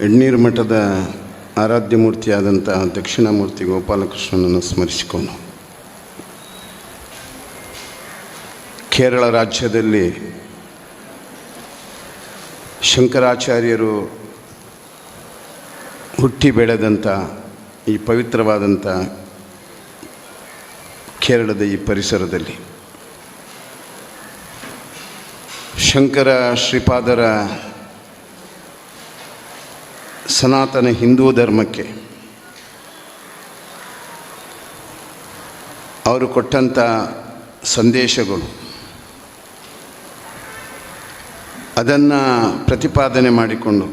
ಎಡ್ನೀರು ಮಠದ ಆರಾಧ್ಯ ಮೂರ್ತಿಯಾದಂಥ ದಕ್ಷಿಣಾಮೂರ್ತಿ ಗೋಪಾಲಕೃಷ್ಣನನ್ನು ಸ್ಮರಿಸಿಕೊಂಡು ಕೇರಳ ರಾಜ್ಯದಲ್ಲಿ ಶಂಕರಾಚಾರ್ಯರು ಹುಟ್ಟಿ ಬೆಳೆದಂಥ ಈ ಪವಿತ್ರವಾದಂಥ ಕೇರಳದ ಈ ಪರಿಸರದಲ್ಲಿ ಶಂಕರ ಶ್ರೀಪಾದರ ಸನಾತನ ಹಿಂದೂ ಧರ್ಮಕ್ಕೆ ಅವರು ಕೊಟ್ಟಂಥ ಸಂದೇಶಗಳು, ಅದನ್ನು ಪ್ರತಿಪಾದನೆ ಮಾಡಿಕೊಂಡು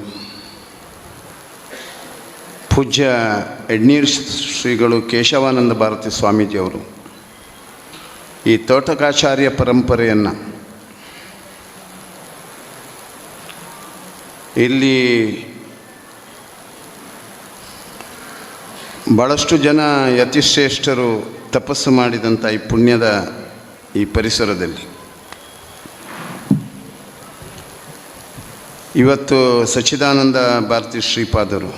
ಪೂಜ್ಯ ಎಡ್ನೀರ್ ಶ್ರೀಗಳು ಕೇಶವಾನಂದ ಭಾರತಿ ಸ್ವಾಮೀಜಿಯವರು ಈ ತೋಟಕಾಚಾರ್ಯ ಪರಂಪರೆಯನ್ನು ಇಲ್ಲಿ ಭಾಳಷ್ಟು ಜನ ಯತಿಶ್ರೇಷ್ಠರು ತಪಸ್ಸು ಮಾಡಿದಂಥ ಈ ಪುಣ್ಯದ ಈ ಪರಿಸರದಲ್ಲಿ. ಇವತ್ತು ಸಚ್ಚಿದಾನಂದ ಭಾರತಿ ಶ್ರೀಪಾದರು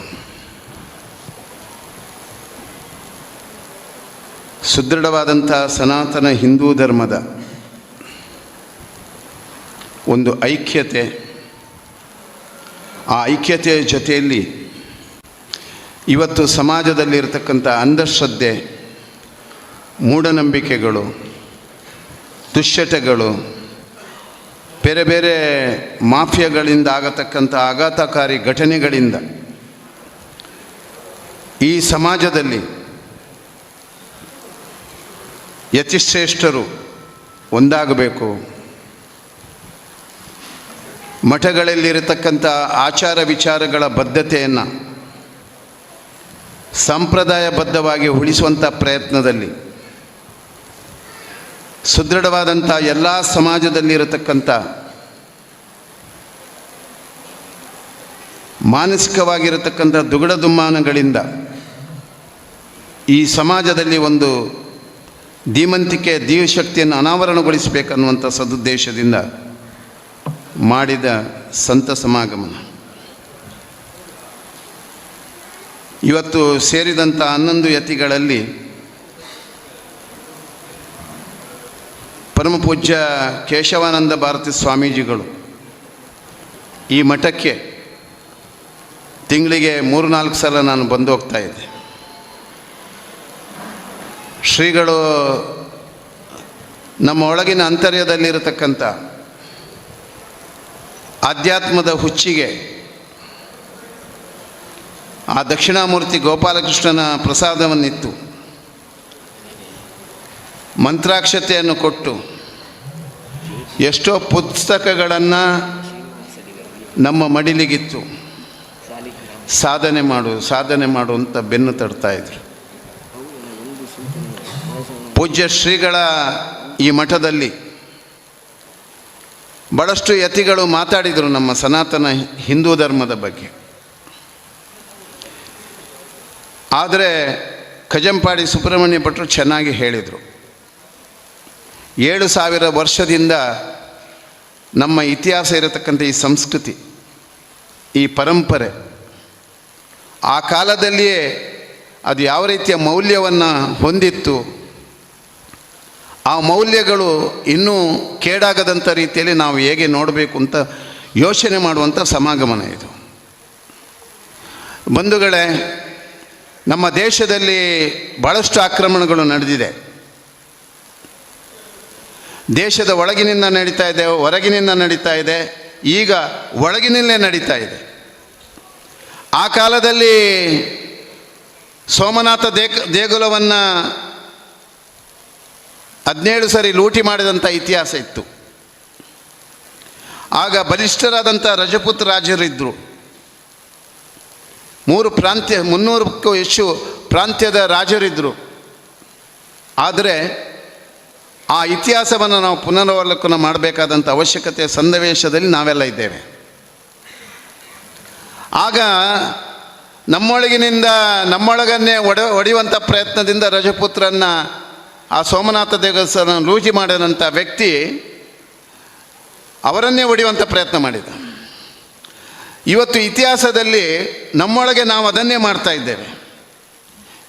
ಸುದೃಢವಾದಂಥ ಸನಾತನ ಹಿಂದೂ ಧರ್ಮದ ಒಂದು ಐಕ್ಯತೆ, ಆ ಐಕ್ಯತೆಯ ಜೊತೆಯಲ್ಲಿ ಇವತ್ತು ಸಮಾಜದಲ್ಲಿ ಇರತಕ್ಕಂಥ ಅಂಧಶ್ರದ್ಧೆ, ಮೂಢನಂಬಿಕೆಗಳು, ದುಶ್ಚಟಗಳು, ಬೇರೆ ಬೇರೆ ಮಾಫಿಯಾಗಳಿಂದ ಆಗತಕ್ಕಂಥ ಆಘಾತಕಾರಿ ಘಟನೆಗಳಿಂದ ಈ ಸಮಾಜದಲ್ಲಿ ಯತಿಶ್ರೇಷ್ಠರು ಒಂದಾಗಬೇಕು. ಮಠಗಳಲ್ಲಿರತಕ್ಕಂಥ ಆಚಾರ ವಿಚಾರಗಳ ಬದ್ಧತೆಯನ್ನು ಸಂಪ್ರದಾಯಬದ್ಧವಾಗಿ ಉಳಿಸುವಂಥ ಪ್ರಯತ್ನದಲ್ಲಿ ಸುದೃಢವಾದಂಥ ಎಲ್ಲ ಸಮಾಜದಲ್ಲಿರತಕ್ಕಂಥ ಮಾನಸಿಕವಾಗಿರತಕ್ಕಂಥ ದುಗಡ ದುಮ್ಮಾನಗಳಿಂದ ಈ ಸಮಾಜದಲ್ಲಿ ಒಂದು ಧೀಮಂತಿಕೆ, ದೀವಶಕ್ತಿಯನ್ನು ಅನಾವರಣಗೊಳಿಸಬೇಕನ್ನುವಂಥ ಸದುದ್ದೇಶದಿಂದ ಮಾಡಿದ ಸಂತ ಸಮಾಗಮನ. ಇವತ್ತು ಸೇರಿದಂಥ ಹನ್ನೊಂದು ಯತಿಗಳಲ್ಲಿ ಪರಮಪೂಜ್ಯ ಕೇಶವಾನಂದ ಭಾರತಿ ಸ್ವಾಮೀಜಿಗಳು ಈ ಮಠಕ್ಕೆ ತಿಂಗಳಿಗೆ ಮೂರು ನಾಲ್ಕು ಸಲ ನಾನು ಬಂದು ಹೋಗ್ತಾ ಇದ್ದೆ. ಶ್ರೀಗಳು ನಮ್ಮ ಒಳಗಿನ ಅಂತರ್ಯದಲ್ಲಿರತಕ್ಕಂಥ ಆಧ್ಯಾತ್ಮದ ಹುಚ್ಚಿಗೆ ಆ ದಕ್ಷಿಣಾಮೂರ್ತಿ ಗೋಪಾಲಕೃಷ್ಣನ ಪ್ರಸಾದವನ್ನಿತ್ತು. ಮಂತ್ರಾಕ್ಷತೆಯನ್ನು ಕೊಟ್ಟು ಎಷ್ಟೋ ಪುಸ್ತಕಗಳನ್ನು ನಮ್ಮ ಮಡಿಲಿಗಿತ್ತು. ಸಾಧನೆ ಮಾಡು ಸಾಧನೆ ಮಾಡು ಅಂತ ಬೆನ್ನು ತಡ್ತಾ ಇದ್ರು. ಪೂಜ್ಯ ಶ್ರೀಗಳ ಈ ಮಠದಲ್ಲಿ ಭಾಳಷ್ಟು ಯತಿಗಳು ಮಾತಾಡಿದರು ನಮ್ಮ ಸನಾತನ ಹಿಂದೂ ಧರ್ಮದ ಬಗ್ಗೆ. ಆದರೆ ಕಜಂಪಾಡಿ ಸುಬ್ರಹ್ಮಣ್ಯ ಭಟ್ರು ಚೆನ್ನಾಗಿ ಹೇಳಿದರು. ಏಳು ಸಾವಿರ ವರ್ಷದಿಂದ ನಮ್ಮ ಇತಿಹಾಸ ಇರತಕ್ಕಂಥ ಈ ಸಂಸ್ಕೃತಿ, ಈ ಪರಂಪರೆ, ಆ ಕಾಲದಲ್ಲಿಯೇ ಅದು ಯಾವ ರೀತಿಯ ಮೌಲ್ಯವನ್ನು ಹೊಂದಿತ್ತು, ಆ ಮೌಲ್ಯಗಳು ಇನ್ನೂ ಕೇಡಾಗದಂಥ ರೀತಿಯಲ್ಲಿ ನಾವು ಹೇಗೆ ನೋಡಬೇಕು ಅಂತ ಯೋಚನೆ ಮಾಡುವಂಥ ಸಮಾಗಮನ ಇದು. ಬಂಧುಗಳೇ ನಮ್ಮ ದೇಶದಲ್ಲಿ ಭಾಳಷ್ಟು ಆಕ್ರಮಣಗಳು ನಡೆದಿದೆ. ದೇಶದ ಒಳಗಿನಿಂದ ನಡೀತಾ ಇದೆ, ಹೊರಗಿನಿಂದ ನಡೀತಾ ಇದೆ, ಈಗ ಒಳಗಿನಲ್ಲೇ ನಡೀತಾ ಇದೆ. ಆ ಕಾಲದಲ್ಲಿ ಸೋಮನಾಥ ದೇಕ್ ದೇಗುಲವನ್ನು ಹದಿನೇಳು ಸರಿ ಲೂಟಿ ಮಾಡಿದಂಥ ಇತಿಹಾಸ ಇತ್ತು. ಆಗ ಬಲಿಷ್ಠರಾದಂಥ ರಜಪೂತ್ ರಾಜರಿದ್ದರು ಮೂರು ಪ್ರಾಂತ್ಯ, ಮುನ್ನೂರಕ್ಕೂ ಹೆಚ್ಚು ಪ್ರಾಂತ್ಯದ ರಾಜರಿದ್ದರು ಆದರೆ ಆ ಇತಿಹಾಸವನ್ನು ನಾವು ಪುನರಾವಲೋಕನ ಮಾಡಬೇಕಾದಂಥ ಅವಶ್ಯಕತೆ ಸನ್ನಿವೇಶದಲ್ಲಿ ನಾವೆಲ್ಲ ಇದ್ದೇವೆ. ಆಗ ನಮ್ಮೊಳಗಿನಿಂದ ನಮ್ಮೊಳಗನ್ನೇ ಒಡ, ಒಡೆಯುವಂಥ ಪ್ರಯತ್ನದಿಂದ ರಜಪುತ್ರನ್ನ, ಆ ಸೋಮನಾಥ ದೇವಸ್ಥಾನ ಲೂಜಿ ಮಾಡಿದಂಥ ವ್ಯಕ್ತಿ ಅವರನ್ನೇ ಒಡೆಯುವಂಥ ಪ್ರಯತ್ನ ಮಾಡಿದ. ಇವತ್ತು ಇತಿಹಾಸದಲ್ಲಿ ನಮ್ಮೊಳಗೆ ನಾವು ಅದನ್ನೇ ಮಾಡ್ತಾ ಇದ್ದೇವೆ.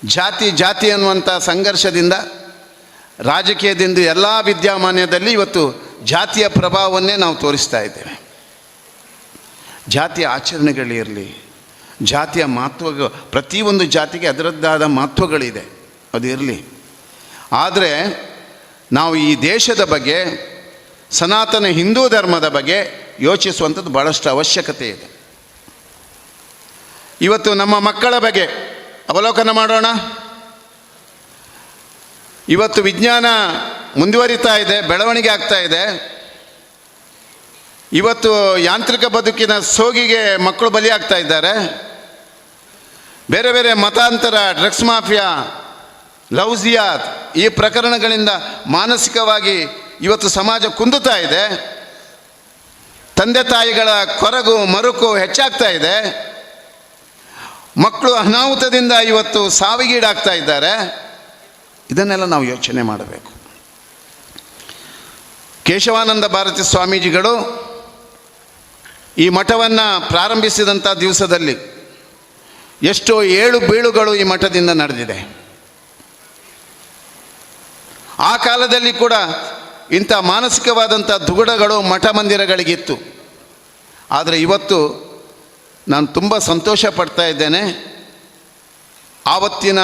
ಜಾತಿ ಜಾತಿ ಅನ್ನುವಂಥ ಸಂಘರ್ಷದಿಂದ, ರಾಜಕೀಯದಿಂದ ಎಲ್ಲ ವಿದ್ಯಮಾನ್ಯದಲ್ಲಿ ಇವತ್ತು ಜಾತಿಯ ಪ್ರಭಾವವನ್ನೇ ನಾವು ತೋರಿಸ್ತಾ ಇದ್ದೇವೆ. ಜಾತಿಯ ಆಚರಣೆಗಳಿರಲಿ ಜಾತಿಯ ಮಹತ್ವ ಪ್ರತಿಯೊಂದು ಜಾತಿಗೆ ಅದರದ್ದಾದ ಮಹತ್ವಗಳಿದೆ, ಅದು ಇರಲಿ. ಆದರೆ ನಾವು ಈ ದೇಶದ ಬಗ್ಗೆ, ಸನಾತನ ಹಿಂದೂ ಧರ್ಮದ ಬಗ್ಗೆ ಯೋಚಿಸುವಂಥದ್ದು ಭಾಳಷ್ಟು ಅವಶ್ಯಕತೆ ಇದೆ. ಇವತ್ತು ನಮ್ಮ ಮಕ್ಕಳ ಬಗ್ಗೆ ಅವಲೋಕನ ಮಾಡೋಣ. ಇವತ್ತು ವಿಜ್ಞಾನ ಮುಂದುವರಿತಾ ಇದೆ, ಬೆಳವಣಿಗೆ ಆಗ್ತಾ ಇದೆ. ಇವತ್ತು ಯಾಂತ್ರಿಕ ಬದುಕಿನ ಸೋಗಿಗೆ ಮಕ್ಕಳು ಬಲಿಯಾಗ್ತಾ ಇದ್ದಾರೆ. ಬೇರೆ ಬೇರೆ ಮತಾಂತರ, ಡ್ರಗ್ಸ್ ಮಾಫಿಯಾ ಲವ್ಜಿಯಾತ್ ಈ ಪ್ರಕರಣಗಳಿಂದ ಮಾನಸಿಕವಾಗಿ ಇವತ್ತು ಸಮಾಜ ಕುಂದುತ್ತಾ ಇದೆ. ತಂದೆ ತಾಯಿಗಳ ಕೊರಗು, ಮರುಕು ಹೆಚ್ಚಾಗ್ತಾ ಇದೆ. ಮಕ್ಕಳು ಅನಾಹುತದಿಂದ ಇವತ್ತು ಸಾವಿಗೀಡಾಗ್ತಾ ಇದ್ದಾರೆ. ಇದನ್ನೆಲ್ಲ ನಾವು ಯೋಚನೆ ಮಾಡಬೇಕು. ಕೇಶವಾನಂದ ಭಾರತಿ ಸ್ವಾಮೀಜಿಗಳು ಈ ಮಠವನ್ನು ಪ್ರಾರಂಭಿಸಿದಂಥ ದಿವಸದಲ್ಲಿ ಎಷ್ಟೋ ಏಳು ಬೀಳುಗಳು ಈ ಮಠದಿಂದ ನಡೆದಿದೆ. ಆ ಕಾಲದಲ್ಲಿ ಕೂಡ ಇಂಥ ಮಾನಸಿಕವಾದಂಥ ದುಗುಡಗಳು ಮಠ ಮಂದಿರಗಳಿಗಿತ್ತು ಆದರೆ ಇವತ್ತು ನಾನು ತುಂಬ ಸಂತೋಷ ಪಡ್ತಾ ಇದ್ದೇನೆ. ಆವತ್ತಿನ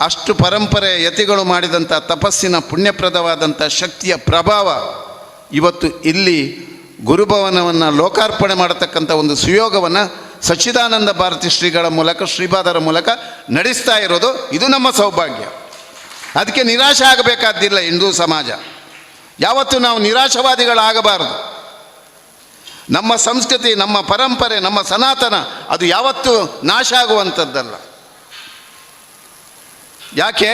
ಅಷ್ಟು ಪರಂಪರೆ ಯತಿಗಳು ಮಾಡಿದಂಥ ತಪಸ್ಸಿನ ಪುಣ್ಯಪ್ರದವಾದಂಥ ಶಕ್ತಿಯ ಪ್ರಭಾವ ಇವತ್ತು ಇಲ್ಲಿ ಗುರುಭವನವನ್ನು ಲೋಕಾರ್ಪಣೆ ಮಾಡತಕ್ಕಂಥ ಒಂದು ಸುಯೋಗವನ್ನು ಸಚ್ಚಿದಾನಂದ ಭಾರತಿ ಶ್ರೀಗಳ ಮೂಲಕ, ಶ್ರೀಪಾದರ ಮೂಲಕ ನಡೆಸ್ತಾ ಇರೋದು ಇದು ನಮ್ಮ ಸೌಭಾಗ್ಯ. ಅದಕ್ಕೆ ನಿರಾಶೆ ಆಗಬೇಕಾದ್ದಿಲ್ಲ ಹಿಂದೂ ಸಮಾಜ. ಯಾವತ್ತೂ ನಾವು ನಿರಾಶವಾದಿಗಳಾಗಬಾರದು. ನಮ್ಮ ಸಂಸ್ಕೃತಿ, ನಮ್ಮ ಪರಂಪರೆ, ನಮ್ಮ ಸನಾತನ, ಅದು ಯಾವತ್ತೂ ನಾಶ ಆಗುವಂಥದ್ದಲ್ಲ. ಯಾಕೆ?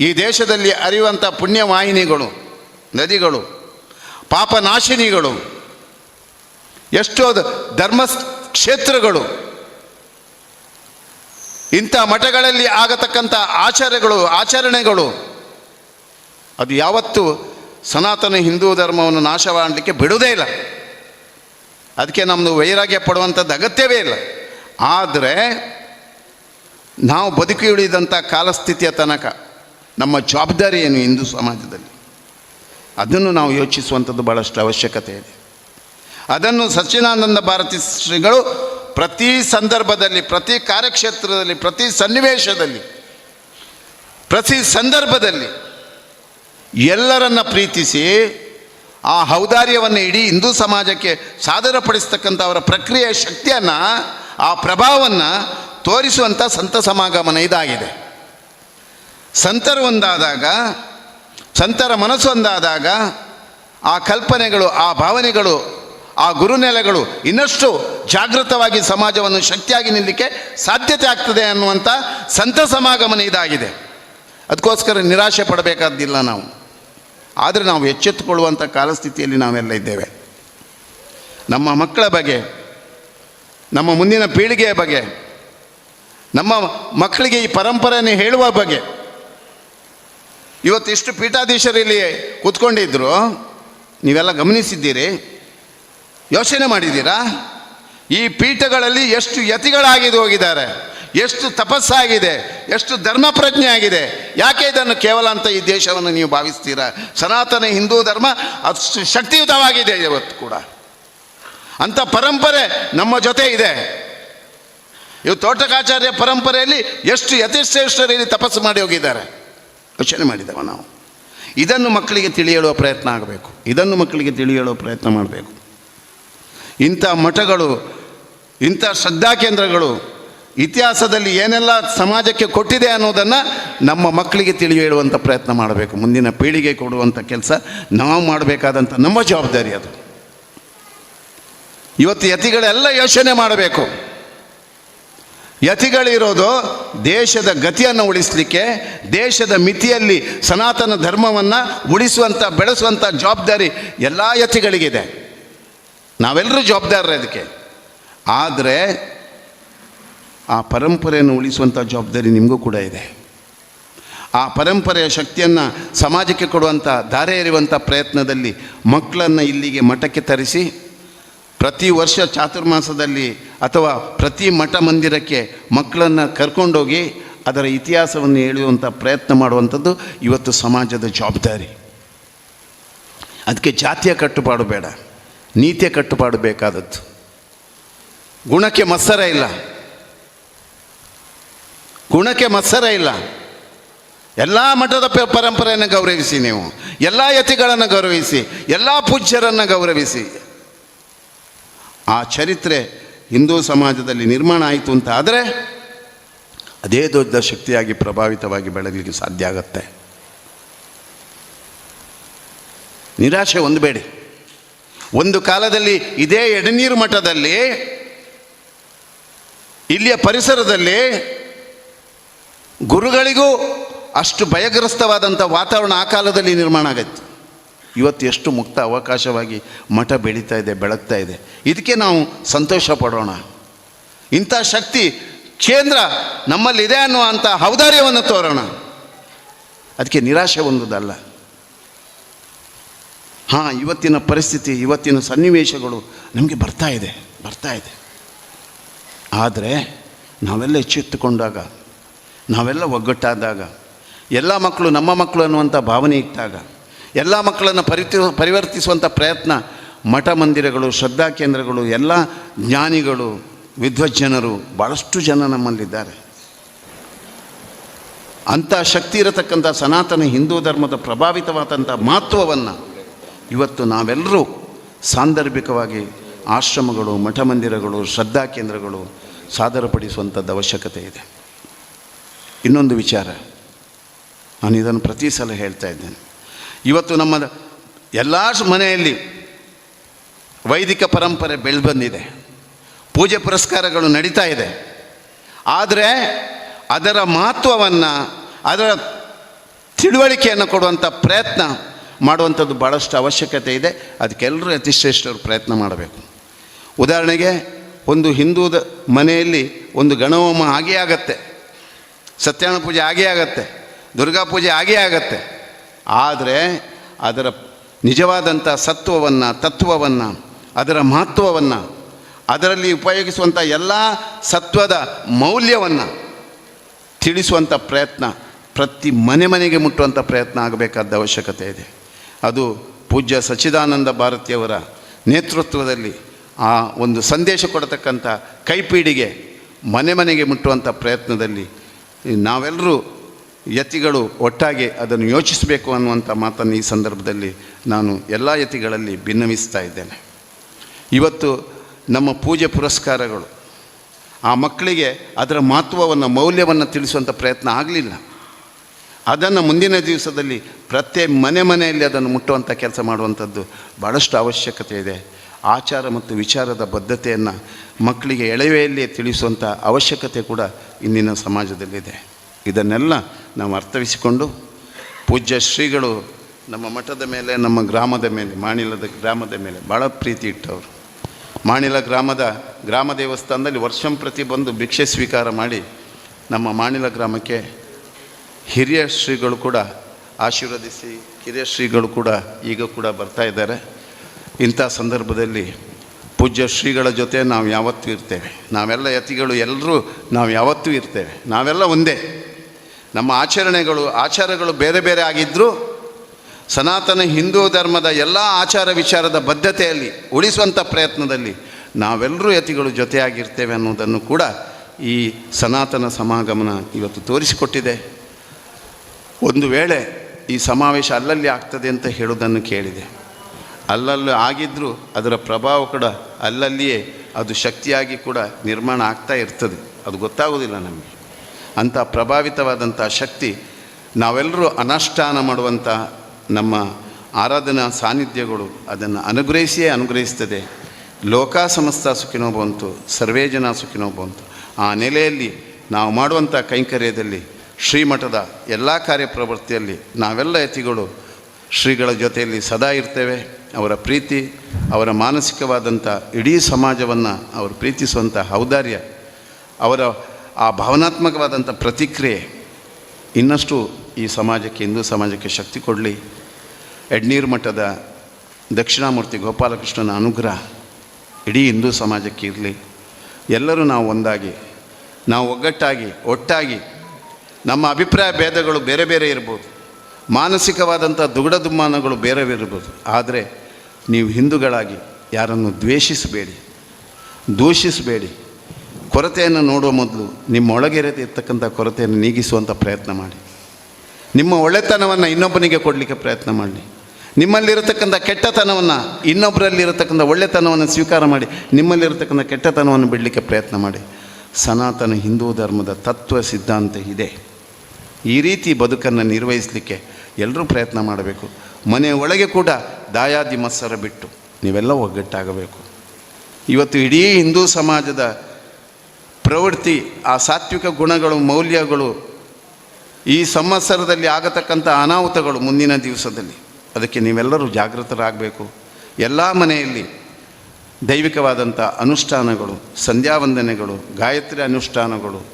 ಈ ದೇಶದಲ್ಲಿ ಅರಿಯುವಂಥ ಪುಣ್ಯವಾಹಿನಿಗಳು, ನದಿಗಳು, ಪಾಪನಾಶಿನಿಗಳು, ಎಷ್ಟೋ ಧರ್ಮ ಕ್ಷೇತ್ರಗಳು, ಇಂಥ ಮಠಗಳಲ್ಲಿ ಆಗತಕ್ಕಂಥ ಆಚಾರಗಳು, ಆಚರಣೆಗಳು, ಅದು ಯಾವತ್ತೂ ಸನಾತನ ಹಿಂದೂ ಧರ್ಮವನ್ನು ನಾಶ ಮಾಡಲಿಕ್ಕೆ ಬಿಡುವುದೇ ಇಲ್ಲ. ಅದಕ್ಕೆ ನಮ್ಮದು ವೈರಾಗ್ಯ ಪಡುವಂಥದ್ದು ಅಗತ್ಯವೇ ಇಲ್ಲ. ಆದರೆ ನಾವು ಬದುಕಿ ಉಳಿದಂಥ ಕಾಲಸ್ಥಿತಿಯ ತನಕ ನಮ್ಮ ಜವಾಬ್ದಾರಿ ಏನು ಹಿಂದೂ ಸಮಾಜದಲ್ಲಿ. ಅದನ್ನು ನಾವು ಯೋಚಿಸುವಂಥದ್ದು ಭಾಳಷ್ಟು ಅವಶ್ಯಕತೆ ಇದೆ. ಅದನ್ನು ಸಚ್ಚಿದಾನಂದ ಭಾರತಿ ಶ್ರೀಗಳು ಪ್ರತಿ ಸಂದರ್ಭದಲ್ಲಿ, ಪ್ರತಿ ಕಾರ್ಯಕ್ಷೇತ್ರದಲ್ಲಿ, ಪ್ರತಿ ಸನ್ನಿವೇಶದಲ್ಲಿ, ಪ್ರತಿ ಸಂದರ್ಭದಲ್ಲಿ ಎಲ್ಲರನ್ನ ಪ್ರೀತಿಸಿ ಆ ಔದಾರ್ಯವನ್ನು ಇಡೀ ಹಿಂದೂ ಸಮಾಜಕ್ಕೆ ಸಾದರಪಡಿಸ್ತಕ್ಕಂಥ ಅವರ ಪ್ರಕ್ರಿಯೆ ಶಕ್ತಿಯನ್ನು, ಆ ಪ್ರಭಾವವನ್ನು ತೋರಿಸುವಂಥ ಸಂತ ಸಮಾಗಮನ ಇದಾಗಿದೆ. ಸಂತರು ಒಂದಾದಾಗ, ಸಂತರ ಮನಸ್ಸು ಒಂದಾದಾಗ, ಆ ಕಲ್ಪನೆಗಳು, ಆ ಭಾವನೆಗಳು, ಆ ಗುರುನೆಲೆಗಳು ಇನ್ನಷ್ಟು ಜಾಗೃತವಾಗಿ ಸಮಾಜವನ್ನು ಶಕ್ತಿಯಾಗಿ ನಿಲ್ಲಕ್ಕೆ ಸಾಧ್ಯತೆ ಆಗ್ತದೆ ಅನ್ನುವಂಥ ಸಂತ ಸಮಾಗಮನ ಇದಾಗಿದೆ. ಅದಕ್ಕೋಸ್ಕರ ನಿರಾಶೆ ಪಡಬೇಕಾದ್ದಿಲ್ಲ ನಾವು. ಆದರೆ ನಾವು ಎಚ್ಚೆತ್ತುಕೊಳ್ಳುವಂಥ ಕಾಲಸ್ಥಿತಿಯಲ್ಲಿ ನಾವೆಲ್ಲ ಇದ್ದೇವೆ. ನಮ್ಮ ಮಕ್ಕಳ ಬಗ್ಗೆ, ನಮ್ಮ ಮುಂದಿನ ಪೀಳಿಗೆಯ ಬಗ್ಗೆ, ನಮ್ಮ ಮಕ್ಕಳಿಗೆ ಈ ಪರಂಪರೆಯನ್ನು ಹೇಳುವ ಬಗ್ಗೆ. ಇವತ್ತು ಇಷ್ಟು ಕೂತ್ಕೊಂಡಿದ್ದರು ನೀವೆಲ್ಲ ಗಮನಿಸಿದ್ದೀರಿ? ಯೋಚನೆ ಮಾಡಿದ್ದೀರಾ? ಈ ಪೀಠಗಳಲ್ಲಿ ಎಷ್ಟು ಯತಿಗಳಾಗಿದ್ದು ಹೋಗಿದ್ದಾರೆ? ಎಷ್ಟು ತಪಸ್ಸಾಗಿದೆ, ಎಷ್ಟು ಧರ್ಮ ಪ್ರಜ್ಞೆ ಆಗಿದೆ, ಯಾಕೆ ಇದನ್ನು ಕೇವಲ ಅಂತ ಈ ದೇಶವನ್ನು ನೀವು ಭಾವಿಸ್ತೀರಾ? ಸನಾತನ ಹಿಂದೂ ಧರ್ಮ ಅಷ್ಟು ಶಕ್ತಿಯುತವಾಗಿದೆ ಇವತ್ತು ಕೂಡ. ಅಂಥ ಪರಂಪರೆ ನಮ್ಮ ಜೊತೆ ಇದೆ. ಇವು ತೋಟಕಾಚಾರ್ಯ ಪರಂಪರೆಯಲ್ಲಿ ಎಷ್ಟು ಯತಿಶ್ರೇಷ್ಠರು ತಪಸ್ಸು ಮಾಡಿ ಹೋಗಿದ್ದಾರೆ. ಯೋಚನೆ ಮಾಡಿದವ ನಾವು. ಇದನ್ನು ಮಕ್ಕಳಿಗೆ ತಿಳಿಯೇಳುವ ಪ್ರಯತ್ನ ಆಗಬೇಕು. ಇದನ್ನು ಮಕ್ಕಳಿಗೆ ತಿಳಿಯೇಳುವ ಪ್ರಯತ್ನ ಮಾಡಬೇಕು. ಇಂಥ ಮಠಗಳು, ಇಂಥ ಶ್ರದ್ಧಾ ಕೇಂದ್ರಗಳು ಇತಿಹಾಸದಲ್ಲಿ ಏನೆಲ್ಲ ಸಮಾಜಕ್ಕೆ ಕೊಟ್ಟಿದೆ ಅನ್ನೋದನ್ನು ನಮ್ಮ ಮಕ್ಕಳಿಗೆ ತಿಳಿ ಹೇಳುವಂಥ ಪ್ರಯತ್ನ ಮಾಡಬೇಕು. ಮುಂದಿನ ಪೀಳಿಗೆ ಕೊಡುವಂಥ ಕೆಲಸ ನಾವು ಮಾಡಬೇಕಾದಂಥ ನಮ್ಮ ಜವಾಬ್ದಾರಿ ಅದು. ಇವತ್ತು ಯತಿಗಳೆಲ್ಲ ಯೋಚನೆ ಮಾಡಬೇಕು. ಯತಿಗಳಿರೋದು ದೇಶದ ಗತಿಯನ್ನು ಉಳಿಸಲಿಕ್ಕೆ, ದೇಶದ ಮಿತಿಯಲ್ಲಿ ಸನಾತನ ಧರ್ಮವನ್ನು ಉಳಿಸುವಂಥ ಬೆಳೆಸುವಂಥ ಜವಾಬ್ದಾರಿ ಎಲ್ಲ ಯತಿಗಳಿಗಿದೆ. ನಾವೆಲ್ಲರೂ ಜವಾಬ್ದಾರರೇ ಅದಕ್ಕೆ. ಆದರೆ ಆ ಪರಂಪರೆಯನ್ನು ಉಳಿಸುವಂಥ ಜವಾಬ್ದಾರಿ ನಿಮಗೂ ಕೂಡ ಇದೆ. ಆ ಪರಂಪರೆಯ ಶಕ್ತಿಯನ್ನು ಸಮಾಜಕ್ಕೆ ಕೊಡುವಂಥ, ಧಾರೆ ಎರೆಯುವಂಥ ಪ್ರಯತ್ನದಲ್ಲಿ ಮಕ್ಕಳನ್ನು ಇಲ್ಲಿಗೆ ಮಠಕ್ಕೆ ತರಿಸಿ, ಪ್ರತಿ ವರ್ಷ ಚಾತುರ್ಮಾಸದಲ್ಲಿ ಅಥವಾ ಪ್ರತಿ ಮಠ ಮಂದಿರಕ್ಕೆ ಮಕ್ಕಳನ್ನು ಕರ್ಕೊಂಡೋಗಿ ಅದರ ಇತಿಹಾಸವನ್ನು ಹೇಳುವಂಥ ಪ್ರಯತ್ನ ಮಾಡುವಂಥದ್ದು ಇವತ್ತು ಸಮಾಜದ ಜವಾಬ್ದಾರಿ. ಅದಕ್ಕೆ ಜಾತಿಯ ಕಟ್ಟುಪಾಡು ಬೇಡ, ನೀತಿಯ ಕಟ್ಟುಪಾಡು ಬೇಕಾದದ್ದು. ಗುಣಕ್ಕೆ ಮತ್ಸರ ಇಲ್ಲ. ಗುಣಕ್ಕೆ ಮತ್ಸರ ಇಲ್ಲ. ಎಲ್ಲ ಮಠದ ಪರಂಪರೆಯನ್ನು ಗೌರವಿಸಿ ನೀವು. ಎಲ್ಲ ಯತಿಗಳನ್ನು ಗೌರವಿಸಿ. ಎಲ್ಲ ಪೂಜ್ಯರನ್ನು ಗೌರವಿಸಿ. ಆ ಚರಿತ್ರೆ ಹಿಂದೂ ಸಮಾಜದಲ್ಲಿ ನಿರ್ಮಾಣ ಆಯಿತು ಅಂತ ಆದರೆ ಅದೇ ದೊಡ್ಡ ಶಕ್ತಿಯಾಗಿ ಪ್ರಭಾವಿತವಾಗಿ ಬೆಳಗಲಿಕ್ಕೆ ಸಾಧ್ಯ ಆಗತ್ತೆ. ನಿರಾಶೆ ಹೊಂದಬೇಡಿ. ಒಂದು ಕಾಲದಲ್ಲಿ ಇದೇ ಎಡನೀರು ಮಠದಲ್ಲಿ, ಇಲ್ಲಿಯ ಪರಿಸರದಲ್ಲಿ ಗುರುಗಳಿಗೂ ಅಷ್ಟು ಭಯಗ್ರಸ್ತವಾದಂಥ ವಾತಾವರಣ ಆ ಕಾಲದಲ್ಲಿ ನಿರ್ಮಾಣ ಆಗೈತೆ. ಇವತ್ತು ಎಷ್ಟು ಮುಕ್ತ ಅವಕಾಶವಾಗಿ ಮಠ ಬೆಳೀತಾ ಇದೆ, ಬೆಳಗ್ತಾ ಇದೆ. ಇದಕ್ಕೆ ನಾವು ಸಂತೋಷ ಪಡೋಣ. ಇಂಥ ಶಕ್ತಿ ಕೇಂದ್ರ ನಮ್ಮಲ್ಲಿದೆ ಅನ್ನುವಂಥ ಔದಾರ್ಯವನ್ನು ತೋರೋಣ. ಅದಕ್ಕೆ ನಿರಾಶೆ ಹೊಂದೋದಲ್ಲ ಹಾಂ, ಇವತ್ತಿನ ಪರಿಸ್ಥಿತಿ, ಇವತ್ತಿನ ಸನ್ನಿವೇಶಗಳು ನಮಗೆ ಬರ್ತಾ ಇದೆ ಬರ್ತಾ ಇದೆ. ಆದರೆ ನಾವೆಲ್ಲ ಎಚ್ಚೆತ್ತುಕೊಂಡಾಗ ನಾವೆಲ್ಲ ಒಗ್ಗಟ್ಟಾದಾಗ, ಎಲ್ಲ ಮಕ್ಕಳು ನಮ್ಮ ಮಕ್ಕಳು ಅನ್ನುವಂಥ ಭಾವನೆ ಇಟ್ಟಾಗ, ಎಲ್ಲ ಮಕ್ಕಳನ್ನು ಪರಿತಿ ಪರಿವರ್ತಿಸುವಂಥ ಪ್ರಯತ್ನ, ಮಠ ಮಂದಿರಗಳು, ಶ್ರದ್ಧಾ ಕೇಂದ್ರಗಳು, ಎಲ್ಲ ಜ್ಞಾನಿಗಳು, ವಿದ್ವಜ್ಜನರು ಭಾಳಷ್ಟು ಜನ ನಮ್ಮಲ್ಲಿದ್ದಾರೆ. ಅಂಥ ಶಕ್ತಿ ಇರತಕ್ಕಂಥ ಸನಾತನ ಹಿಂದೂ ಧರ್ಮದ ಪ್ರಭಾವಿತವಾದಂಥ ಮಹತ್ವವನ್ನು ಇವತ್ತು ನಾವೆಲ್ಲರೂ ಸಾಂದರ್ಭಿಕವಾಗಿ ಆಶ್ರಮಗಳು, ಮಠ ಮಂದಿರಗಳು, ಶ್ರದ್ಧಾ ಕೇಂದ್ರಗಳು ಸಾದರಪಡಿಸುವಂಥದ್ದು ಅವಶ್ಯಕತೆ ಇದೆ. ಇನ್ನೊಂದು ವಿಚಾರ. ನಾನು ಇದನ್ನು ಪ್ರತಿ ಸಲ ಹೇಳ್ತಾ ಇದ್ದೇನೆ. ಇವತ್ತು ನಮ್ಮ ಎಲ್ಲ ಮನೆಯಲ್ಲಿ ವೈದಿಕ ಪರಂಪರೆ ಬೆಳೆದು ಪೂಜೆ ಪುರಸ್ಕಾರಗಳು ನಡೀತಾ ಇದೆ. ಆದರೆ ಅದರ ಮಹತ್ವವನ್ನು, ಅದರ ತಿಳುವಳಿಕೆಯನ್ನು ಕೊಡುವಂಥ ಪ್ರಯತ್ನ ಮಾಡುವಂಥದ್ದು ಭಾಳಷ್ಟು ಅವಶ್ಯಕತೆ ಇದೆ. ಅದಕ್ಕೆಲ್ಲರೂ ಅತಿಶ್ರೇಷ್ಠರು ಪ್ರಯತ್ನ ಮಾಡಬೇಕು. ಉದಾಹರಣೆಗೆ, ಒಂದು ಹಿಂದೂದ ಮನೆಯಲ್ಲಿ ಒಂದು ಗಣಹೋಮ ಆಗೇ ಆಗತ್ತೆ. ಸತ್ಯನಾರಾಯಣ ಪೂಜೆ ಆಗೇ ಆಗತ್ತೆ, ದುರ್ಗಾ ಪೂಜೆ ಆಗೇ ಆಗತ್ತೆ. ಆದರೆ ಅದರ ನಿಜವಾದಂಥ ಸತ್ವವನ್ನು, ತತ್ವವನ್ನು, ಅದರ ಮಹತ್ವವನ್ನು, ಅದರಲ್ಲಿ ಉಪಯೋಗಿಸುವಂಥ ಎಲ್ಲ ಸತ್ವದ ಮೌಲ್ಯವನ್ನು ತಿಳಿಸುವಂಥ ಪ್ರಯತ್ನ, ಪ್ರತಿ ಮನೆ ಮನೆಗೆ ಮುಟ್ಟುವಂಥ ಪ್ರಯತ್ನ ಆಗಬೇಕಾದ ಅವಶ್ಯಕತೆ ಇದೆ. ಅದು ಪೂಜ್ಯ ಸಚ್ಚಿದಾನಂದ ಭಾರತಿಯವರ ನೇತೃತ್ವದಲ್ಲಿ ಆ ಒಂದು ಸಂದೇಶ ಕೊಡತಕ್ಕಂಥ ಕೈಪೀಡಿಗೆ ಮನೆ ಮನೆಗೆ ಮುಟ್ಟುವಂಥ ಪ್ರಯತ್ನದಲ್ಲಿ ನಾವೆಲ್ಲರೂ ಯತಿಗಳು ಒಟ್ಟಾಗಿ ಅದನ್ನು ಯೋಚಿಸಬೇಕು ಅನ್ನುವಂಥ ಮಾತನ್ನು ಈ ಸಂದರ್ಭದಲ್ಲಿ ನಾನು ಎಲ್ಲ ಯತಿಗಳಲ್ಲಿ ಭಿನ್ನವಿಸ್ತಾ ಇದ್ದೇನೆ. ಇವತ್ತು ನಮ್ಮ ಪೂಜೆ ಪುರಸ್ಕಾರಗಳು ಆ ಮಕ್ಕಳಿಗೆ ಅದರ ಮಹತ್ವವನ್ನು, ಮೌಲ್ಯವನ್ನು ತಿಳಿಸುವಂಥ ಪ್ರಯತ್ನ ಆಗಲಿಲ್ಲ. ಅದನ್ನು ಮುಂದಿನ ದಿವಸದಲ್ಲಿ ಪ್ರತಿ ಮನೆ ಮನೆಯಲ್ಲಿ ಅದನ್ನು ಮುಟ್ಟುವಂಥ ಕೆಲಸ ಮಾಡುವಂಥದ್ದು ಭಾಳಷ್ಟು ಅವಶ್ಯಕತೆ ಇದೆ. ಆಚಾರ ಮತ್ತು ವಿಚಾರದ ಬದ್ಧತೆಯನ್ನು ಮಕ್ಕಳಿಗೆ ಎಳವೆಯಲ್ಲಿಯೇ ತಿಳಿಸುವಂಥ ಅವಶ್ಯಕತೆ ಕೂಡ ಇಂದಿನ ಸಮಾಜದಲ್ಲಿದೆ. ಇದನ್ನೆಲ್ಲ ನಾವು ಅರ್ಥವಿಸಿಕೊಂಡು ಪೂಜ್ಯ ಶ್ರೀಗಳು ನಮ್ಮ ಮಠದ ಮೇಲೆ, ನಮ್ಮ ಗ್ರಾಮದ ಮೇಲೆ, ಮಾಣಿಲದ ಗ್ರಾಮದ ಮೇಲೆ ಭಾಳ ಪ್ರೀತಿ ಇಟ್ಟವರು. ಮಾಣಿಲ ಗ್ರಾಮದ, ಗ್ರಾಮ ದೇವಸ್ಥಾನದಲ್ಲಿ ವರ್ಷಂ ಪ್ರತಿ ಬಂದು ಭಿಕ್ಷೆ ಸ್ವೀಕಾರ ಮಾಡಿ ನಮ್ಮ ಮಾಣಿಲ ಗ್ರಾಮಕ್ಕೆ ಹಿರಿಯ ಶ್ರೀಗಳು ಕೂಡ ಆಶೀರ್ವದಿಸಿ ಹಿರಿಯ ಶ್ರೀಗಳು ಕೂಡ ಈಗ ಕೂಡ ಬರ್ತಾ ಇದ್ದಾರೆ. ಇಂಥ ಸಂದರ್ಭದಲ್ಲಿ ಪೂಜ್ಯ ಶ್ರೀಗಳ ಜೊತೆ ನಾವು ಯಾವತ್ತೂ ಇರ್ತೇವೆ. ನಾವೆಲ್ಲ ಯತಿಗಳು ಎಲ್ಲರೂ ನಾವು ಯಾವತ್ತೂ ಇರ್ತೇವೆ. ನಾವೆಲ್ಲ ಒಂದೇ. ನಮ್ಮ ಆಚರಣೆಗಳು, ಆಚಾರಗಳು ಬೇರೆ ಬೇರೆ ಆಗಿದ್ದರೂ ಸನಾತನ ಹಿಂದೂ ಧರ್ಮದ ಎಲ್ಲ ಆಚಾರ ವಿಚಾರದ ಬದ್ಧತೆಯಲ್ಲಿ ಉಳಿಸುವಂಥ ಪ್ರಯತ್ನದಲ್ಲಿ ನಾವೆಲ್ಲರೂ ಯತಿಗಳು ಜೊತೆಯಾಗಿರ್ತೇವೆ ಅನ್ನೋದನ್ನು ಕೂಡ ಈ ಸನಾತನ ಸಮಾಗಮನ ಇವತ್ತು ತೋರಿಸಿಕೊಟ್ಟಿದೆ. ಒಂದು ವೇಳೆ ಈ ಸಮಾವೇಶ ಅಲ್ಲಲ್ಲಿ ಆಗ್ತದೆ ಅಂತ ಹೇಳೋದನ್ನು ಕೇಳಿದೆ. ಅಲ್ಲಲ್ಲಿ ಆಗಿದ್ದರೂ ಅದರ ಪ್ರಭಾವ ಕೂಡ ಅಲ್ಲಲ್ಲಿಯೇ ಅದು ಶಕ್ತಿಯಾಗಿ ಕೂಡ ನಿರ್ಮಾಣ ಆಗ್ತಾ ಇರ್ತದೆ. ಅದು ಗೊತ್ತಾಗೋದಿಲ್ಲ ನಮಗೆ. ಅಂಥ ಪ್ರಭಾವಿತವಾದಂಥ ಶಕ್ತಿ ನಾವೆಲ್ಲರೂ ಅನುಷ್ಠಾನ ಮಾಡುವಂಥ ನಮ್ಮ ಆರಾಧನಾ ಸಾನ್ನಿಧ್ಯಗಳು ಅದನ್ನು ಅನುಗ್ರಹಿಸಿಯೇ ಅನುಗ್ರಹಿಸ್ತದೆ. ಲೋಕ ಸಮಸ್ತ ಸುಖಿನೋ ಬಂತು ಸರ್ವೇ ಜನ ಸುಖಿನೋ ಬಂತು ಆ ನೆಲೆಯಲ್ಲಿ ನಾವು ಮಾಡುವಂಥ ಕೈಂಕರ್ಯದಲ್ಲಿ, ಶ್ರೀಮಠದ ಎಲ್ಲ ಕಾರ್ಯಪ್ರವೃತ್ತಿಯಲ್ಲಿ ನಾವೆಲ್ಲ ಯತಿಗಳು ಶ್ರೀಗಳ ಜೊತೆಯಲ್ಲಿ ಸದಾ ಇರ್ತೇವೆ. ಅವರ ಪ್ರೀತಿ, ಅವರ ಮಾನಸಿಕವಾದಂಥ ಇಡೀ ಸಮಾಜವನ್ನು ಅವರು ಪ್ರೀತಿಸುವಂಥ ಔದಾರ್ಯ, ಅವರ ಆ ಭಾವನಾತ್ಮಕವಾದಂಥ ಪ್ರತಿಕ್ರಿಯೆ ಇನ್ನಷ್ಟು ಈ ಸಮಾಜಕ್ಕೆ, ಹಿಂದೂ ಸಮಾಜಕ್ಕೆ ಶಕ್ತಿ ಕೊಡಲಿ. ಎಡ್ನೀರು ಮಠದ ದಕ್ಷಿಣಾಮೂರ್ತಿ ಗೋಪಾಲಕೃಷ್ಣನ ಅನುಗ್ರಹ ಇಡೀ ಹಿಂದೂ ಸಮಾಜಕ್ಕೆ ಇರಲಿ. ಎಲ್ಲರೂ ನಾವು ಒಂದಾಗಿ, ನಾವು ಒಗ್ಗಟ್ಟಾಗಿ, ಒಟ್ಟಾಗಿ ನಮ್ಮ ಅಭಿಪ್ರಾಯ ಭೇದಗಳು ಬೇರೆ ಬೇರೆ ಇರ್ಬೋದು. ಮಾನಸಿಕವಾದಂಥ ದುಗುಡ ದುಮ್ಮಾನಗಳು ಬೇರೆ ಇರ್ಬೋದು. ಆದರೆ ನೀವು ಹಿಂದೂಗಳಾಗಿ ಯಾರನ್ನು ದ್ವೇಷಿಸಬೇಡಿ, ದೂಷಿಸಬೇಡಿ. ಕೊರತೆಯನ್ನು ನೋಡುವ ಮೊದಲು ನಿಮ್ಮ ಒಳಗಿರತಕ್ಕಂಥ ಕೊರತೆಯನ್ನು ನೀಗಿಸುವಂಥ ಪ್ರಯತ್ನ ಮಾಡಿ. ನಿಮ್ಮ ಒಳ್ಳೆತನವನ್ನು ಇನ್ನೊಬ್ಬನಿಗೆ ಕೊಡಲಿಕ್ಕೆ ಪ್ರಯತ್ನ ಮಾಡಿ. ನಿಮ್ಮಲ್ಲಿರತಕ್ಕಂಥ ಕೆಟ್ಟತನವನ್ನು ಇನ್ನೊಬ್ಬರಲ್ಲಿರತಕ್ಕಂಥ ಒಳ್ಳೆತನವನ್ನು ಸ್ವೀಕಾರ ಮಾಡಿ, ನಿಮ್ಮಲ್ಲಿರತಕ್ಕಂಥ ಕೆಟ್ಟತನವನ್ನು ಬಿಡಲಿಕ್ಕೆ ಪ್ರಯತ್ನ ಮಾಡಿ. ಸನಾತನ ಹಿಂದೂ ಧರ್ಮದ ತತ್ವ ಸಿದ್ಧಾಂತ ಇದೆ. ಈ ರೀತಿ ಬದುಕನ್ನು ನಿರ್ವಹಿಸಲಿಕ್ಕೆ ಎಲ್ಲರೂ ಪ್ರಯತ್ನ ಮಾಡಬೇಕು. ಮನೆಯ ಒಳಗೆ ಕೂಡ ದಾಯಾದಿ ಮತ್ಸರ ಬಿಟ್ಟು. ನೀವೆಲ್ಲ ಒಗ್ಗಟ್ಟಾಗಬೇಕು. ಇವತ್ತು ಇಡೀ ಹಿಂದೂ ಸಮಾಜದ ಪ್ರವೃತ್ತಿ ಆ ಸಾತ್ವಿಕ ಗುಣಗಳು ಮೌಲ್ಯಗಳು ಈ ಸಂವತ್ಸರದಲ್ಲಿ ಆಗತಕ್ಕಂಥ ಅನಾಹುತಗಳು ಮುಂದಿನ ದಿವಸದಲ್ಲಿ. ಅದಕ್ಕೆ ನೀವೆಲ್ಲರೂ ಜಾಗೃತರಾಗಬೇಕು. ಎಲ್ಲ ಮನೆಯಲ್ಲಿ ದೈವಿಕವಾದಂಥ ಅನುಷ್ಠಾನಗಳು ಸಂಧ್ಯಾವಂದನೆಗಳು ಗಾಯತ್ರಿ ಅನುಷ್ಠಾನಗಳು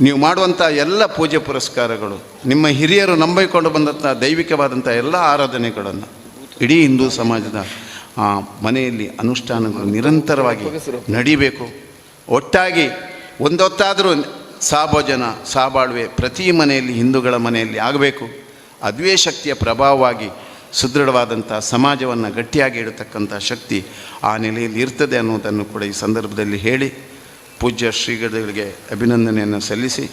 ನೀವು ಮಾಡುವಂಥ ಎಲ್ಲ ಪೂಜೆ ಪುರಸ್ಕಾರಗಳು ನಿಮ್ಮ ಹಿರಿಯರು ನಂಬಿಕೊಂಡು ಬಂದಂಥ ದೈವಿಕವಾದಂಥ ಎಲ್ಲ ಆರಾಧನೆಗಳನ್ನು ಇಡೀ ಹಿಂದೂ ಸಮಾಜದ ಮನೆಯಲ್ಲಿ ಅನುಷ್ಠಾನಗಳು ನಿರಂತರವಾಗಿ ನಡಿಬೇಕು. ಒಟ್ಟಾಗಿ ಒಂದೊತ್ತಾದರೂ ಸಾಭೋಜನ ಸಾಬಾಳ್ವೆ ಪ್ರತಿ ಮನೆಯಲ್ಲಿ ಹಿಂದೂಗಳ ಮನೆಯಲ್ಲಿ ಆಗಬೇಕು. ಅದುವೇ ಶಕ್ತಿಯ ಪ್ರಭಾವವಾಗಿ ಸುದೃಢವಾದಂಥ ಸಮಾಜವನ್ನು ಗಟ್ಟಿಯಾಗಿ ಇಡತಕ್ಕಂಥ ಶಕ್ತಿ ಆ ನೆಲೆಯಲ್ಲಿ ಇರ್ತದೆ ಅನ್ನೋದನ್ನು ಕೂಡ ಈ ಸಂದರ್ಭದಲ್ಲಿ ಹೇಳಿ ಪೂಜ್ಯ ಶ್ರೀಗಳಿಗೆ ಅಭಿನಂದನೆಯನ್ನು ಸಲ್ಲಿಸಿ.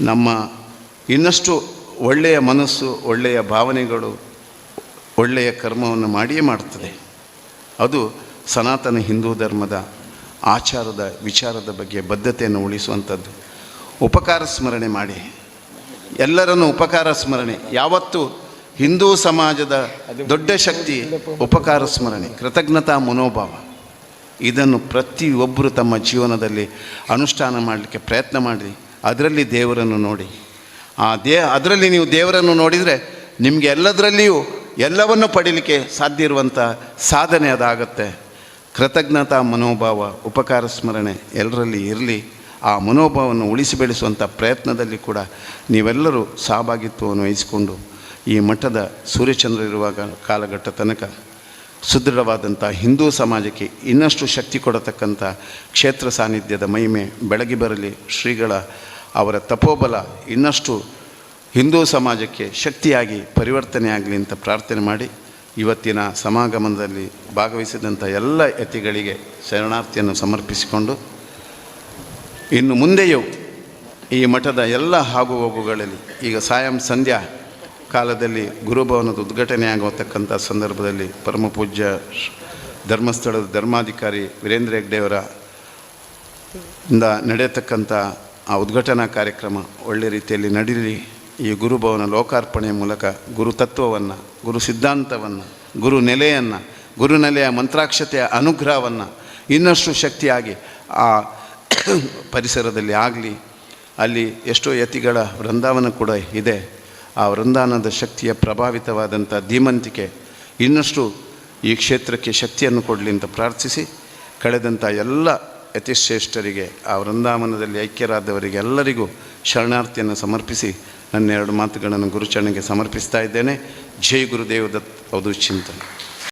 ನಮ್ಮ ಇನ್ನಷ್ಟು ಒಳ್ಳೆಯ ಮನಸ್ಸು, ಒಳ್ಳೆಯ ಭಾವನೆಗಳು ಒಳ್ಳೆಯ ಕರ್ಮವನ್ನು ಮಾಡಿಯೇ ಮಾಡ್ತದೆ ಅದು ಸನಾತನ ಹಿಂದೂ ಧರ್ಮದ ಆಚಾರದ ವಿಚಾರದ ಬಗ್ಗೆ ಬದ್ಧತೆಯನ್ನು ಉಳಿಸುವಂಥದ್ದು. ಉಪಕಾರ ಸ್ಮರಣೆ ಮಾಡಿ. ಎಲ್ಲರನ್ನು ಉಪಕಾರ ಸ್ಮರಣೆ. ಯಾವತ್ತು ಹಿಂದೂ ಸಮಾಜದ ದೊಡ್ಡ ಶಕ್ತಿ ಉಪಕಾರ ಸ್ಮರಣೆ, ಕೃತಜ್ಞತಾ ಮನೋಭಾವ. ಇದನ್ನು ಪ್ರತಿಯೊಬ್ಬರು ತಮ್ಮ ಜೀವನದಲ್ಲಿ ಅನುಷ್ಠಾನ ಮಾಡಲಿಕ್ಕೆ ಪ್ರಯತ್ನ ಮಾಡಿ. ಅದರಲ್ಲಿ ದೇವರನ್ನು ನೋಡಿ. ಆ ದೇ, ಅದರಲ್ಲಿ ನೀವು ದೇವರನ್ನು ನೋಡಿದರೆ ನಿಮಗೆ ಎಲ್ಲದರಲ್ಲಿಯೂ ಎಲ್ಲವನ್ನು ಪಡೀಲಿಕ್ಕೆ ಸಾಧ್ಯ ಇರುವಂಥ ಸಾಧನೆ ಅದಾಗತ್ತೆ. ಕೃತಜ್ಞತಾ ಮನೋಭಾವ, ಉಪಕಾರ ಸ್ಮರಣೆ ಎಲ್ಲರಲ್ಲಿ ಇರಲಿ. ಆ ಮನೋಭಾವವನ್ನು ಉಳಿಸಿ ಬೆಳೆಸುವಂಥ ಪ್ರಯತ್ನದಲ್ಲಿ ಕೂಡ ನೀವೆಲ್ಲರೂ ಸಹಭಾಗಿತ್ವವನ್ನು ವಹಿಸಿಕೊಂಡು ಈ ಮಠದ ಸೂರ್ಯಚಂದ್ರ ಇರುವಾಗ ಕಾಲಘಟ್ಟ ತನಕ ಸುದೃಢವಾದಂಥ ಹಿಂದೂ ಸಮಾಜಕ್ಕೆ ಇನ್ನಷ್ಟು ಶಕ್ತಿ ಕೊಡತಕ್ಕಂಥ ಕ್ಷೇತ್ರ ಸಾನ್ನಿಧ್ಯದ ಮಹಿಮೆ ಬೆಳಗಿ ಬರಲಿ. ಶ್ರೀಗಳ ಅವರ ತಪೋಬಲ ಇನ್ನಷ್ಟು ಹಿಂದೂ ಸಮಾಜಕ್ಕೆ ಶಕ್ತಿಯಾಗಿ ಪರಿವರ್ತನೆ ಆಗಲಿ ಅಂತ ಪ್ರಾರ್ಥನೆ ಮಾಡಿ ಇವತ್ತಿನ ಸಮಾಗಮನದಲ್ಲಿ ಭಾಗವಹಿಸಿದಂಥ ಎಲ್ಲ ಯತಿಗಳಿಗೆ ಶರಣಾರ್ಥಿಯನ್ನು ಸಮರ್ಪಿಸಿಕೊಂಡು ಇನ್ನು ಮುಂದೆಯೂ ಈ ಮಠದ ಎಲ್ಲ ಆಗು ಹೋಗುಗಳಲ್ಲಿ ಈಗ ಸಾಯಂ ಸಂಧ್ಯಾ ಕಾಲದಲ್ಲಿ ಗುರುಭವನದ ಉದ್ಘಾಟನೆ ಆಗುವತಕ್ಕಂಥ ಸಂದರ್ಭದಲ್ಲಿ ಪರಮ ಪೂಜ್ಯ ಶ್ರೀ ಧರ್ಮಸ್ಥಳದ ಧರ್ಮಾಧಿಕಾರಿ ವೀರೇಂದ್ರ ಹೆಗ್ಡೆಯವರ ಇಂದ ನಡೆಯತಕ್ಕಂಥ ಆ ಉದ್ಘಾಟನಾ ಕಾರ್ಯಕ್ರಮ ಒಳ್ಳೆ ರೀತಿಯಲ್ಲಿ ನಡೀಲಿ ಈ ಗುರುಭವನ ಲೋಕಾರ್ಪಣೆಯ ಮೂಲಕ ಗುರುತತ್ವವನ್ನು ಗುರು ಸಿದ್ಧಾಂತವನ್ನು, ಗುರು ನೆಲೆಯನ್ನು ಗುರುನೆಲೆಯ ಮಂತ್ರಾಕ್ಷತೆಯ ಅನುಗ್ರಹವನ್ನು ಇನ್ನಷ್ಟು ಶಕ್ತಿಯಾಗಿ ಆ ಪರಿಸರದಲ್ಲಿ ಆಗಲಿ, ಅಲ್ಲಿ ಎಷ್ಟೋ ಯತಿಗಳ ವೃಂದಾವನ ಕೂಡ ಇದೆ. ಆ ವೃಂದಾವನದ ಶಕ್ತಿಯ ಪ್ರಭಾವಿತವಾದಂಥ ಧೀಮಂತಿಕೆ ಇನ್ನಷ್ಟು ಈ ಕ್ಷೇತ್ರಕ್ಕೆ ಶಕ್ತಿಯನ್ನು ಕೊಡಲಿ ಅಂತ ಪ್ರಾರ್ಥಿಸಿ ಕಳೆದಂಥ ಎಲ್ಲ ಯತಿಶ್ರೇಷ್ಠರಿಗೆ, ಆ ವೃಂದಾವನದಲ್ಲಿ ಐಕ್ಯರಾದವರಿಗೆ ಎಲ್ಲರಿಗೂ ಶರಣಾರ್ಥಿಯನ್ನು ಸಮರ್ಪಿಸಿ ನನ್ನ ಎರಡು ಮಾತುಗಳನ್ನು ಗುರುಚರಣೆಗೆ ಸಮರ್ಪಿಸ್ತಾ ಇದ್ದೇನೆ. ಜೈ ಗುರುದೇವ ದತ್. ಅದು ಚಿಂತನೆ.